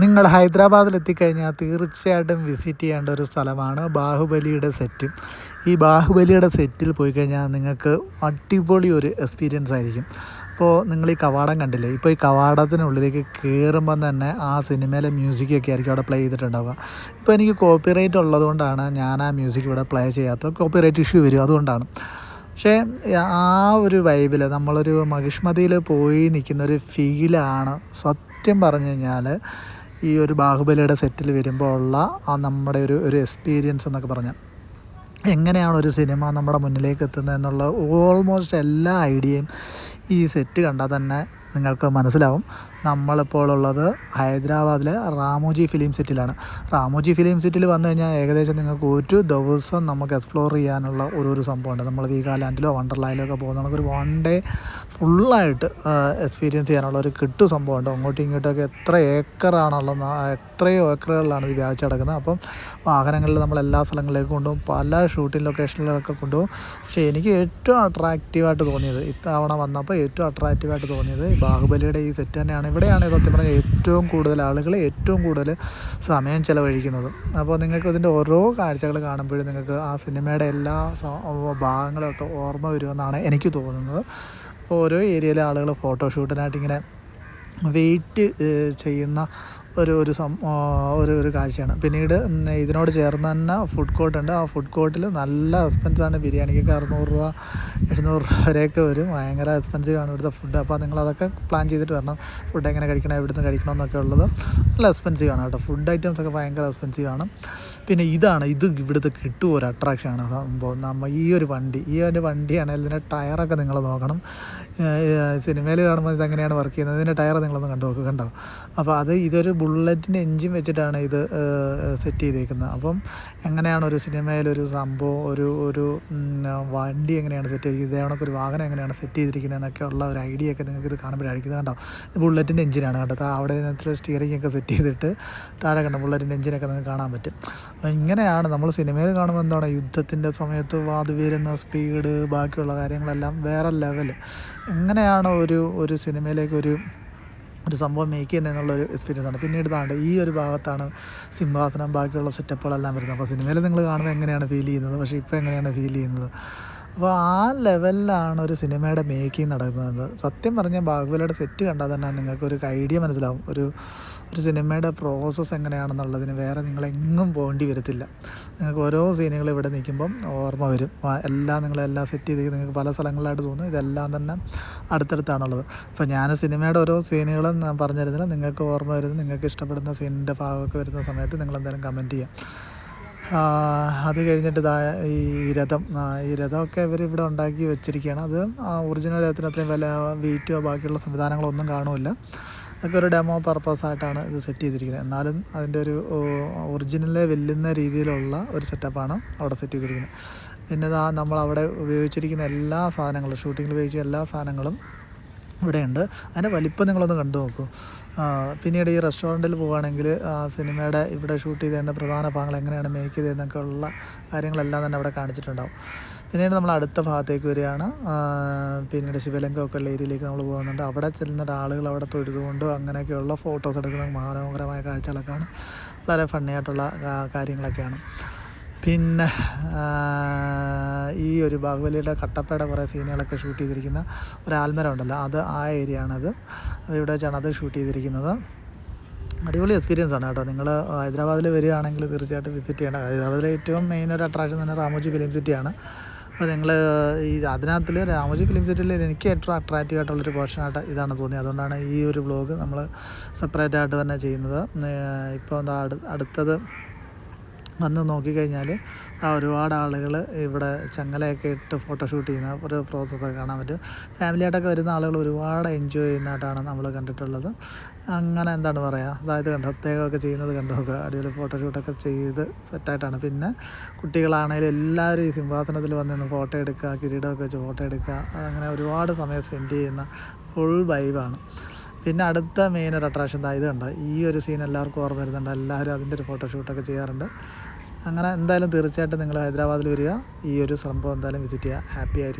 നിങ്ങൾ ഹൈദരാബാദിൽ എത്തിക്കഴിഞ്ഞാൽ തീർച്ചയായിട്ടും വിസിറ്റ് ചെയ്യേണ്ട ഒരു സ്ഥലമാണ് ബാഹുബലിയുടെ സെറ്റ്. ഈ ബാഹുബലിയുടെ സെറ്റിൽ പോയി കഴിഞ്ഞാൽ നിങ്ങൾക്ക് അടിപൊളി ഒരു എക്സ്പീരിയൻസ് ആയിരിക്കും. ഇപ്പോൾ നിങ്ങൾ ഈ കവാടം കണ്ടില്ലേ? ഇപ്പോൾ ഈ കവാടത്തിനുള്ളിലേക്ക് കയറുമ്പം തന്നെ ആ സിനിമയിലെ മ്യൂസിക്കൊക്കെ ആയിരിക്കും അവിടെ പ്ലേ ചെയ്തിട്ടുണ്ടാവുക. ഇപ്പോൾ എനിക്ക് കോപ്പിറൈറ്റ് ഉള്ളതുകൊണ്ടാണ് ഞാൻ ആ മ്യൂസിക് ഇവിടെ പ്ലേ ചെയ്യാത്തത്. കോപ്പിറൈറ്റ് ഇഷ്യൂ വരും അതുകൊണ്ടാണ്. പക്ഷേ ആ ഒരു വൈബിൽ നമ്മളൊരു മഹിഷ്മതിയിൽ പോയി നിൽക്കുന്ന ഒരു ഫീലാണ് സത്യം പറഞ്ഞു കഴിഞ്ഞാൽ ഈ ഒരു ബാഹുബലിയുടെ സെറ്റിൽ വരുമ്പോൾ ഉള്ള ആ നമ്മുടെ ഒരു ഒരു എക്സ്പീരിയൻസ് എന്നൊക്കെ പറഞ്ഞാൽ. എങ്ങനെയാണ് ഒരു സിനിമ നമ്മുടെ മുന്നിലേക്ക് എത്തുന്നത് എന്നുള്ള ഓൾമോസ്റ്റ് എല്ലാ ഐഡിയയും ഈ സെറ്റ് കണ്ടാൽ തന്നെ നിങ്ങൾക്ക് മനസ്സിലാവും. നമ്മളിപ്പോൾ ഉള്ളത് ഹൈദരാബാദിലെ റാമോജി ഫിലിം സിറ്റിയിലാണ്. റാമോജി ഫിലിം സിറ്റിയിൽ വന്നു കഴിഞ്ഞാൽ ഏകദേശം നിങ്ങൾക്ക് ഒരു ദിവസം നമുക്ക് എക്സ്പ്ലോർ ചെയ്യാനുള്ള ഒരു ഒരു സംഭവമുണ്ട്. നമ്മൾ വീഗാലാൻഡിലോ വണ്ടർലാൻഡിലോ ഒക്കെ പോകുന്ന നമുക്കൊരു വൺ ഡേ ഫുള്ളായിട്ട് എക്സ്പീരിയൻസ് ചെയ്യാനുള്ള ഒരു കിട്ടു സംഭവമുണ്ട്. അങ്ങോട്ടും ഇങ്ങോട്ടൊക്കെ എത്ര ഏക്കറാണുള്ളത് എത്രയോ ഏക്കറുകളിലാണ് ഇത് വ്യാപിച്ച് കിടക്കുന്നത് അപ്പം വാഹനങ്ങളിൽ നമ്മൾ എല്ലാ സ്ഥലങ്ങളിലേക്കും കൊണ്ടുപോകും പല ഷൂട്ടിംഗ് ലൊക്കേഷനിലൊക്കെ കൊണ്ടുപോകും. പക്ഷേ എനിക്ക് ഏറ്റവും അട്രാക്റ്റീവായിട്ട് തോന്നിയത് ഇത്തവണ വന്നപ്പോൾ ഏറ്റവും അട്രാക്റ്റീവായിട്ട് തോന്നിയത് ബാഹുബലിയുടെ ഈ സെറ്റ് തന്നെയാണ്. ഇവിടെയാണ് സത്യം പറഞ്ഞാൽ ഏറ്റവും കൂടുതൽ ആളുകൾ ഏറ്റവും കൂടുതൽ സമയം ചിലവഴിക്കുന്നത്? അപ്പോൾ നിങ്ങൾക്ക് ഇതിന്റെ ഓരോ കാഴ്ചകൾ കാണുമ്പോഴും നിങ്ങൾക്ക് ആ സിനിമയുടെ എല്ലാ ഭാഗങ്ങളൊക്കെ ഓർമ്മ വരുമെന്നാണ് എനിക്ക് തോന്നുന്നത്. അപ്പോൾ ഓരോ ഏരിയയിലെ ആളുകൾ ഫോട്ടോഷൂട്ടിനായിട്ട് ഇങ്ങനെ വെയിറ്റ് ചെയ്യുന്ന ഒരു ഒരു സം ഒരു ഒരു കാഴ്ചയാണ്. പിന്നീട് ഇതിനോട് ചേർന്ന് തന്നെ ഫുഡ് കോർട്ട് ഉണ്ട്. ആ ഫുഡ് കോർട്ടിൽ നല്ല എക്സ്പെൻസാണ് ബിരിയാണിക്കൊക്കെ അറുന്നൂറ് രൂപ എഴുന്നൂറ് രൂപ വരെയൊക്കെ വരും. ഭയങ്കര എക്സ്പെൻസീവാണ് ഇവിടുത്തെ ഫുഡ് അപ്പോൾ നിങ്ങളതൊക്കെ പ്ലാൻ ചെയ്തിട്ട് വരണം. ഫുഡ് എങ്ങനെ കഴിക്കണം എവിടുന്ന് കഴിക്കണം എന്നൊക്കെ ഉള്ളത് നല്ല എക്സ്പെൻസീവാണ് കേട്ടോ. ഫുഡ് ഐറ്റംസ് ഒക്കെ ഭയങ്കര എക്സ്പെൻസീവാണ് പിന്നെ ഇതാണ് ഇത് ഇവിടുത്തെ കിട്ടും ഒരു അട്രാക്ഷനാണ് സംഭവം നമ്മൾ ഈ ഒരു വണ്ടി ഈ ഒരു വണ്ടിയാണ് ഇതിന്റെ ടയറൊക്കെ നിങ്ങൾ നോക്കണം. സിനിമയിൽ കാണുമ്പോൾ ഇതെങ്ങനെയാണ് വർക്ക് ചെയ്യുന്നത്? ഇതിന്റെ ടയർ നിങ്ങളൊന്ന് കണ്ടു നോക്കുക കണ്ടോ അപ്പോൾ അത് ഇതൊരു ബുള്ളറ്റിന്റെ എൻജിൻ വെച്ചിട്ടാണ് ഇത് സെറ്റ് ചെയ്തേക്കുന്നത്. അപ്പം എങ്ങനെയാണ് ഒരു സിനിമയിൽ ഒരു സംഭവം ഒരു ഒരു വണ്ടി എങ്ങനെയാണ് സെറ്റ് ചെയ്തിരിക്കുന്നത് ഇതേണക്ക് ഒരു വാഹനം എങ്ങനെയാണ് സെറ്റ് ചെയ്തിരിക്കുന്നത് എന്നൊക്കെ ഉള്ള ഒരു ഐഡിയ ഒക്കെ നിങ്ങൾക്ക് ഇത് കാണുമ്പോഴായിരിക്കും കണ്ടോ? ഇത് ബുള്ളറ്റിന്റെ എഞ്ചിനാണ് കേട്ടോ. അവിടെ ഇതിനകത്ത് സ്റ്റിയറിംഗ് ഒക്കെ സെറ്റ് ചെയ്തിട്ട് താഴെ കണ്ടോ ബുള്ളറ്റിന്റെ എഞ്ചിനൊക്കെ നിങ്ങൾക്ക് കാണാൻ പറ്റും. അപ്പോൾ ഇങ്ങനെയാണ് നമ്മൾ സിനിമയിൽ കാണുമ്പോൾ എന്താണ് യുദ്ധത്തിന്റെ സമയത്ത് വാത് വരുന്ന സ്പീഡ് ബാക്കിയുള്ള കാര്യങ്ങളെല്ലാം വേറെ ലെവൽ എങ്ങനെയാണ് ഒരു ഒരു സിനിമയിലേക്ക് ഒരു ഒരു സംഭവം മേക്ക് എന്നുള്ളൊരു എക്സ്പീരിയൻസ് ആണ്. പിന്നീട് താണ്ട് ഈ ഒരു ഭാഗത്താണ് സിംഹാസനം ബാക്കിയുള്ള സെറ്റപ്പുകളെല്ലാം വരുന്നത്. അപ്പോൾ സിനിമയിൽ നിങ്ങൾ കാണുമ്പോൾ എങ്ങനെയാണ് ഫീൽ ചെയ്യുന്നത്? പക്ഷേ ഇപ്പോൾ എങ്ങനെയാണ് ഫീൽ ചെയ്യുന്നത്? അപ്പോൾ ആ ലെവലിലാണ് ഒരു സിനിമയുടെ മേക്കിംഗ് നടക്കുന്നത്. സത്യം പറഞ്ഞാൽ ബാഹുബലിയുടെ സെറ്റ് കണ്ടാൽ തന്നെ നിങ്ങൾക്ക് ഒരു ഐഡിയ മനസ്സിലാവും. ഒരു ഒരു സിനിമയുടെ പ്രോസസ്സ് എങ്ങനെയാണെന്നുള്ളതിന് വേറെ നിങ്ങളെങ്ങും പോകേണ്ടി വരത്തില്ല. നിങ്ങൾക്ക് ഓരോ സീനുകൾ ഇവിടെ നിൽക്കുമ്പം ഓർമ്മ വരും. എല്ലാം നിങ്ങളെല്ലാം സെറ്റ് ചെയ്ത് നിങ്ങൾക്ക് പല സ്ഥലങ്ങളിലായിട്ട് തോന്നും. ഇതെല്ലാം തന്നെ അടുത്തടുത്താണുള്ളത്. അപ്പോൾ ഞാൻ സിനിമയുടെ ഓരോ സീനുകളും ഞാൻ പറഞ്ഞിരുന്നില്ല നിങ്ങൾക്ക് ഓർമ്മ വരുന്നത് നിങ്ങൾക്ക് ഇഷ്ടപ്പെടുന്ന സീനിന്റെ ഭാഗമൊക്കെ വരുന്ന സമയത്ത് നിങ്ങളെന്തായാലും കമന്റ് ചെയ്യാം. അത് കഴിഞ്ഞിട്ട് ദാ ഈ രഥം ഈ രഥമൊക്കെ ഇവർ ഇവിടെ ഉണ്ടാക്കി വെച്ചിരിക്കുകയാണ്. അത് ഒറിജിനൽ രഥത്തിന് അത്രയും വില വെയിറ്റോ ബാക്കിയുള്ള സംവിധാനങ്ങളോ ഒന്നും കാണുമില്ല. അതൊക്കെ ഒരു ഡെമോ പർപ്പസ് ആയിട്ടാണ് ഇത് സെറ്റ് ചെയ്തിരിക്കുന്നത്. എന്നാലും അതിന്റെ ഒരു ഒറിജിനലെ വെല്ലുന്ന രീതിയിലുള്ള ഒരു സെറ്റപ്പാണ് അവിടെ സെറ്റ് ചെയ്തിരിക്കുന്നത്. പിന്നെ നമ്മൾ അവിടെ ഉപയോഗിച്ചിരിക്കുന്ന എല്ലാ സാധനങ്ങളും ഷൂട്ടിങ്ങിൽ ഉപയോഗിച്ച എല്ലാ സാധനങ്ങളും ഇവിടെയുണ്ട്. അതിന്റെ വലിപ്പം നിങ്ങളൊന്ന് കണ്ടു നോക്കൂ. പിന്നീട് ഈ റെസ്റ്റോറന്റിൽ പോവുകയാണെങ്കിൽ സിനിമയുടെ ഇവിടെ ഷൂട്ട് ചെയ്തതിന്റെ പ്രധാന ഭാഗങ്ങൾ എങ്ങനെയാണ് മേക്ക് ചെയ്തതെന്നൊക്കെ ഉള്ള കാര്യങ്ങളെല്ലാം തന്നെ അവിടെ കാണിച്ചിട്ടുണ്ടാവും. പിന്നീട് നമ്മൾ അടുത്ത ഭാഗത്തേക്ക് വരികയാണ്. പിന്നീട് ശിവലിംഗമൊക്കെ ഉള്ള ഏരിയയിലേക്ക് നമ്മൾ പോകുന്നുണ്ട്. അവിടെ ചെല്ലുന്നിട്ട് ആളുകൾ അവിടെ തൊഴുതുകൊണ്ട് അങ്ങനെയൊക്കെയുള്ള ഫോട്ടോസ് എടുക്കുന്ന മനോഹരമായ കാഴ്ചകളൊക്കെയാണ്. വളരെ ഫണ്ണിയായിട്ടുള്ള കാര്യങ്ങളൊക്കെയാണ്. പിന്നെ ഈ ഒരു ബാഹുബലിയുടെ കട്ടപ്പയുടെ കുറേ സീനുകളൊക്കെ ഷൂട്ട് ചെയ്തിരിക്കുന്ന ഒരു ആൽമര ഉണ്ടല്ലോ അത് ആ ഏരിയ ആണത് ഇവിടെ വെച്ചാണ് അത് ഷൂട്ട് ചെയ്തിരിക്കുന്നത്. അടിപൊളി എക്സ്പീരിയൻസ് ആണ് കേട്ടോ. നിങ്ങൾ ഹൈദരാബാദിൽ വരികയാണെങ്കിൽ തീർച്ചയായിട്ടും വിസിറ്റ് ചെയ്യണം ഹൈദരാബാദിലെ ഏറ്റവും മെയിൻ ഒരു അട്രാക്ഷൻ തന്നെ രാമോജി ഫിലിം സിറ്റിയാണ്. അപ്പോൾ നിങ്ങൾ ഈ അതിനകത്തിൽ രാമോജി ഫിലിം സിറ്റിയിൽ എനിക്ക് ഏറ്റവും അട്രാക്റ്റീവ് ആയിട്ടുള്ളൊരു പോർഷനായിട്ട് ഇതാണ് തോന്നിയത്. അതുകൊണ്ടാണ് ഈ ഒരു ബ്ലോഗ് നമ്മൾ സെപ്പറേറ്റ് ആയിട്ട് തന്നെ ചെയ്യുന്നത്. ഇപ്പോൾ എന്താ അടുത്തത് വന്ന് നോക്കിക്കഴിഞ്ഞാൽ ആ ഒരുപാട് ആളുകൾ ഇവിടെ ചങ്ങലയൊക്കെ ഇട്ട് ഫോട്ടോ ഫോട്ടോഷൂട്ട് ചെയ്യുന്ന ഒരു പ്രോസസ്സൊക്കെ കാണാൻ പറ്റും. ഫാമിലിയായിട്ടൊക്കെ വരുന്ന ആളുകൾ ഒരുപാട് എൻജോയ് ചെയ്യുന്നതായിട്ടാണ് നമ്മൾ കണ്ടിട്ടുള്ളത്. അങ്ങനെ എന്താണ് പറയുക അതായത് കണ്ടോ പ്രത്യേകമൊക്കെ ചെയ്യുന്നത് കണ്ടു? നോക്കുക അടിപൊളി ഫോട്ടോഷൂട്ടൊക്കെ ചെയ്ത് സെറ്റായിട്ടാണ് പിന്നെ കുട്ടികളാണെങ്കിലും എല്ലാവരും ഈ സിംഹാസനത്തിൽ വന്ന് ഫോട്ടോ എടുക്കുക കിരീടമൊക്കെ വെച്ച് ഫോട്ടോ എടുക്കുക അങ്ങനെ ഒരുപാട് സമയം സ്പെൻഡ് ചെയ്യുന്ന ഫുൾ വൈബാണ് പിന്നെ അടുത്ത മെയിൻ ഒരു അട്രാക്ഷൻ ഇത് കണ്ടോ? ഈ ഒരു സീൻ എല്ലാവർക്കും ഓർമ്മ വരുന്നുണ്ട് എല്ലാവരും അതിന്റെ ഒരു ഫോട്ടോഷൂട്ടൊക്കെ ചെയ്യാറുണ്ട്. അങ്ങനെ എന്തായാലും തീർച്ചയായിട്ടും നിങ്ങൾ ഹൈദരാബാദിൽ വരിക. ഈ ഒരു സംഭവം എന്തായാലും വിസിറ്റ് ചെയ്യുക. ഹാപ്പി ആയിരിക്കും.